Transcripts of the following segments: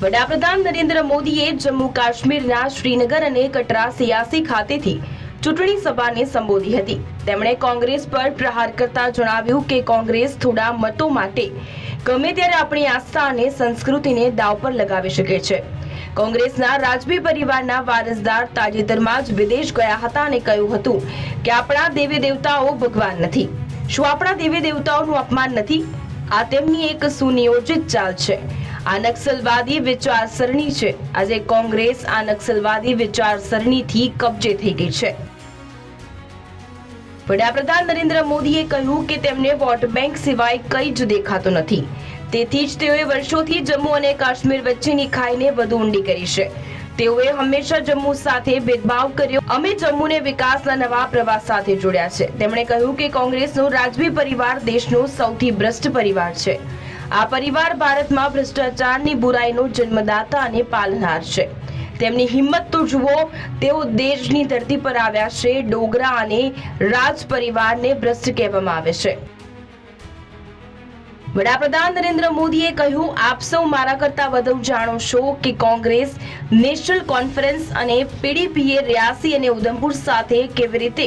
વડાપ્રધાન નરેન્દ્ર મોદીએ જમ્મુ કાશ્મીરના શ્રીનગર અને કટરા સિયાસી ખાતેથી ચૂંટણી સભાને સંબોધી હતી. તેમણે કોંગ્રેસ પર પ્રહાર કરતા જણાવ્યું કે કોંગ્રેસ થોડા મતો માટે ગમે ત્યારે આપણી આસ્થા અને સંસ્કૃતિને દાવ પર લગાવી શકે છે. કોંગ્રેસના રાજવી પરિવારના વારસદાર તાજેતરમાં જ વિદેશ ગયા હતા અને કહ્યું હતું કે આપણા દેવી દેવતાઓ ભગવાન નથી. શું આપણા દેવી દેવતાઓનું અપમાન નથી? આ તેમની એક સુનિયોજિત ચાલ છે. આ નક્સલવાદી વિચારસરણી છે. આજે કોંગ્રેસ આ નક્સલવાદી વિચારસરણીથી કબજે થઈ ગઈ છે. વડાપ્રધાન નરેન્દ્ર મોદીએ કહ્યું કે તેમને વોટ બેંક સિવાય કંઈ જ દેખાતું નથી. તેથી જ તેઓએ વર્ષોથી જમ્મુ અને કાશ્મીર વચ્ચેની ખાઈને વધુ ઊંડી કરી છે. તેઓએ હંમેશા જમ્મુ સાથે ભેદભાવ કર્યો. અમે જમ્મુને વિકાસના નવા પ્રવાસ સાથે જોડ્યા છે. તેમણે કહ્યું કે કોંગ્રેસનો રાજવી પરિવાર દેશનો સૌથી ભ્રષ્ટ પરિવાર છે. આ પરિવાર ભારતમાં ભ્રષ્ટાચારની બુરાઈનો જન્મદાતા અને પાલનહાર છે. તેમની હિંમત તો જુઓ, તેઓ દેશની ધરતી પર આવ્યા છે, ડોગરા અને રાજ પરિવારને ભ્રષ્ટ કહેવામાં આવે છે. વડાપ્રધાન નરેન્દ્ર મોદીએ કહ્યું, આપ સૌ મારા કરતા વધુ જાણો છો કે કોંગ્રેસ નેશનલ કોન્ફરન્સ અને પીડીપીએ રિયાસી અને ઉધમપુર સાથે કેવી રીતે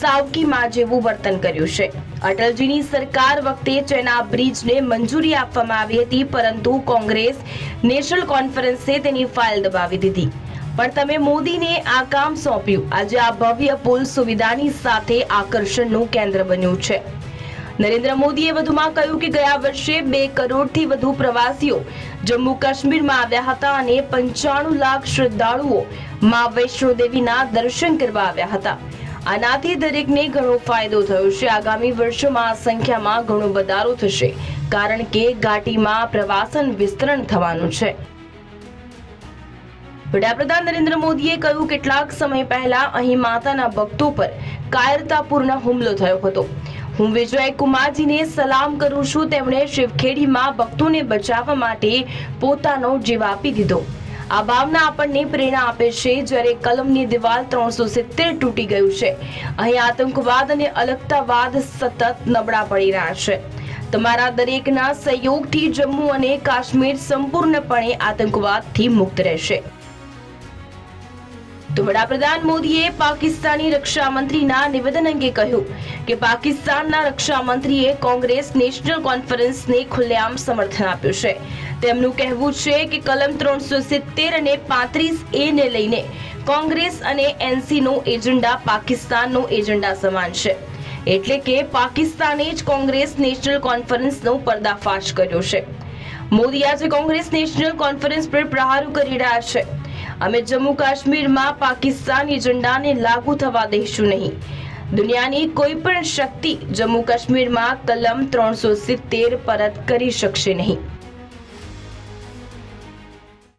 સાવકીમાં જેવું વર્તન કર્યું છે. અટલજીની સરકાર વખતે ચેના બ્રિજને મંજૂરી આપવામાં આવી હતી, પરંતુ કોંગ્રેસ નેશનલ કોન્ફરન્સે તેની ફાઇલ દબાવી દીધી. પણ તમે મોદીને આ કામ સોંપ્યું. આજે આ ભવ્ય પુલ સુવિધાની સાથે આકર્ષણનું કેન્દ્ર બન્યું છે. નરેન્દ્ર મોદીએ વધુમાં કહ્યું કે ગયા વર્ષે બે કરોડથી વધુ પ્રવાસીઓ જમ્મુ કાશ્મીરમાં આવ્યા હતા અને પંચાણું લાખ શ્રદ્ધાળુઓ મા વૈષ્ણો દેવીના દર્શન કરવા આવ્યા હતા. આનાથી દરેકને ઘણો ફાયદો થયો છે. આગામી વર્ષોમાં સંખ્યામાં ઘણો વધારો થશે, કારણ કે ઘાટીમાં પ્રવાસન વિસ્તરણ થવાનું છે. વડાપ્રધાન નરેન્દ્ર મોદીએ કહ્યું, કેટલાક સમય પહેલા અહીં માતાના ભક્તો પર કાયરતાપૂર્ણ હુમલો થયો હતો. હું વિજય કુમારજીને સલામ કરું છું. તેમણે શિવખેડીમાં ભક્તોને બચાવવા માટે પોતાનો જીવ આપી દીધો. આ ભાવના આપણને પ્રેરણા આપે છે. જ્યારે કલમની દિવાલ ત્રણસો સિત્તેર તૂટી ગયું છે. અહીં આતંકવાદ અને અલગતાવાદ સતત નબળા પડી રહ્યા છે. તમારા દરેકના સહયોગથી જમ્મુ અને કાશ્મીર સંપૂર્ણપણે આતંકવાદથી મુક્ત રહેશે. તો વડાપ્રધાન મોદીએ પાકિસ્તાની રક્ષા મંત્રીના નિવેદન અંગે કહ્યું કે પાકિસ્તાનના રક્ષા મંત્રીએ કોંગ્રેસ નેશનલ કોન્ફરન્સને ખુલ્લેઆમ સમર્થન આપ્યું છે. તેમનું કહેવું છે કે કલમ ત્રણસો સિત્તેર અને પાંત્રીસ એ ને લઈને કોંગ્રેસ અને એનસી નો એજન્ડા પાકિસ્તાનનો એજન્ડા સમાન છે. એટલે કે પાકિસ્તાને જ કોંગ્રેસ નેશનલ કોન્ફરન્સનો પર્દાફાશ કર્યો છે. મોદી આજે કોંગ્રેસ નેશનલ કોન્ફરન્સ પર પ્રહારો કરી રહ્યા છે. અમે જમ્મુ કાશ્મીરમાં પાકિસ્તાની ઝંડાને લાગુ થવા દઈશું નહીં. દુનિયાની કોઈ પણ શક્તિ જમ્મુ કાશ્મીરમાં કલમ ત્રણસો સિત્તેર પરત કરી શકશે નહીં.